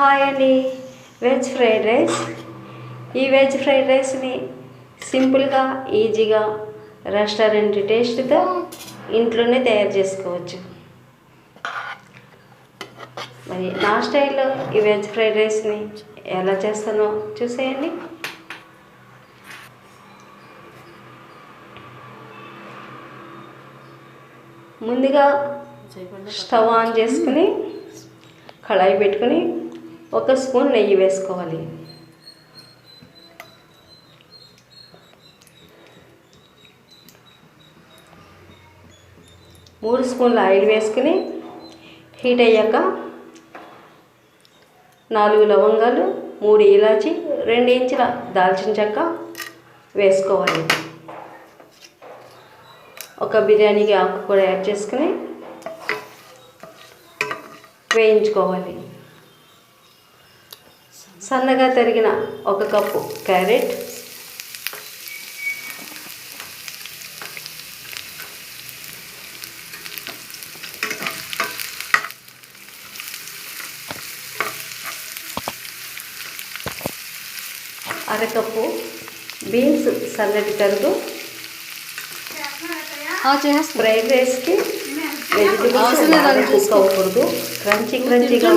Hi అండి. Veg fried rice. ఈ veg fried రైస్ని సింపుల్గా ఈజీగా రెస్టారెంట్ టేస్ట్తో ఇంట్లోనే తయారు చేసుకోవచ్చు. మరి నా స్టైల్లో ఈ వెజ్ ఫ్రైడ్ రైస్ని ఎలా చేస్తానో చూసేయండి. ముందుగా స్టవ్ ఆన్ చేసుకుని కళాయి పెట్టుకుని ఒక స్పూన్ నెయ్యి వేసుకోవాలి. మూడు స్పూన్ల ఆయిల్ వేసుకుని హీట్ అయ్యాక నాలుగు లవంగాలు మూడు ఇలాచి రెండు ఇంచుల దాల్చిన చెక్క వేసుకోవాలి. ఒక బిర్యానీకి ఆకు కూడా యాడ్ చేసుకుని వేయించుకోవాలి. సన్నగా తరిగిన ఒక కప్పు క్యారెట్. అరకప్పు బీన్స్ సన్నటి తరుగు ఫ్రైడ్ రైస్కి వెజిటబుల్స్ అవసరం లేదు, బాగా అది కుక్ చూసుకో. అవ్వకూడదు క్రంచీ క్రంచీగా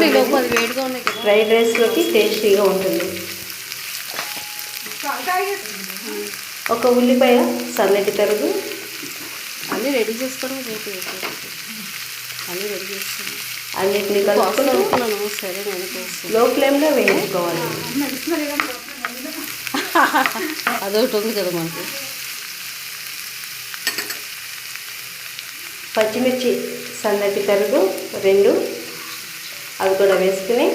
ఫ్రైడ్ రైస్లోకి టేస్టీగా ఉంటుంది. ఒక ఉల్లిపాయ సన్నటి తరుగు అన్నీ రెడీ చేసుకోవడం రేపు అన్నీ రెడీ చేస్తాను. అన్నిటిని అనుకున్నాను సరే నేను లో ఫ్లేమ్లో వేయించుకోవాలి. అదొకటి ఉంది కదా మనకి. పచ్చిమిర్చి సన్నటి తరుగు రెండు అవి కూడా వేసుకుని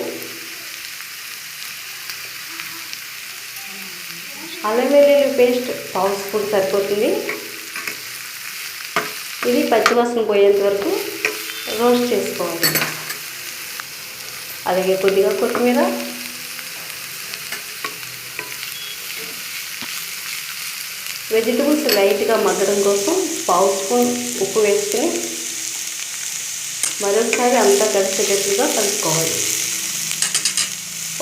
అల్లం వెల్లుల్లి పేస్ట్ పావు స్పూన్ సరిపోతుంది. ఇది పచ్చివాసన పోయేంత వరకు రోస్ట్ చేసుకోవాలి. అలాగే కొద్దిగా కొత్తిమీర వెజిటబుల్స్ లైట్గా మగ్గడం కోసం పావు స్పూన్ ఉప్పు వేసుకుని మరోసారి అంతా కలిసేటట్లుగా కలుపుకోవాలి.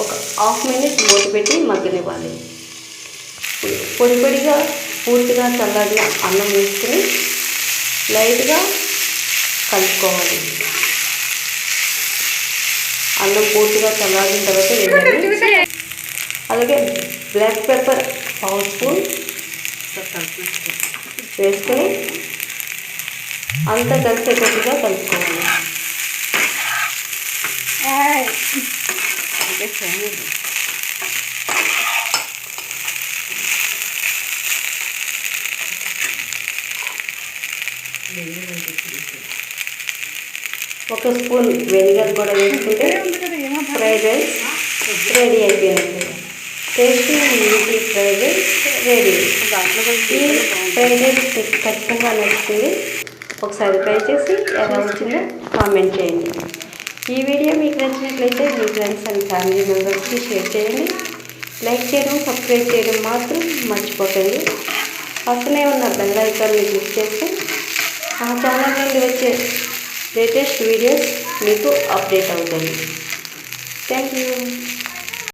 ఒక హాఫ్ మినిట్ మూత పెట్టి మగ్గనివ్వాలి. పొడి పొడిగా పూర్తిగా చల్లారిన అన్నం వేసుకుని లైట్గా కలుపుకోవాలి. అన్నం పూర్తిగా చల్లారిన తర్వాత వేయాలి. అలాగే బ్లాక్ పెప్పర్ పావు స్పూన్ వేసుకొని అంతా కలిసేటట్టుగా కలుపుకోవాలి. ఒక స్పూన్ వెనిగర్ కూడా వేసుకుంటే ఫ్రైడ్ రైస్ రెడీ అయిపోయినట్టు tasty easy fried rice ready. దాంట్లో ఈ ఫ్రైడ్ రైస్ మీకు ఖచ్చితంగా నచ్చుతుంది ఒకసారి ట్రై చేసి ఎలా వచ్చిందో కామెంట్ చేయండి. ఈ వీడియో మీకు నచ్చినట్లయితే మీ ఫ్రెండ్స్ అండ్ ఫ్యామిలీ మెంబర్స్కి షేర్ చేయండి. లైక్ చేయడం సబ్స్క్రైబ్ చేయడం మాత్రం మర్చిపోకండి. పక్కనే ఉన్న బెల్ ఐకాన్ని క్లిక్ చేస్తే ఆ ఛానల్ నుండి వచ్చే లేటెస్ట్ వీడియోస్ మీకు అప్డేట్ అవుతాయి. Thank you.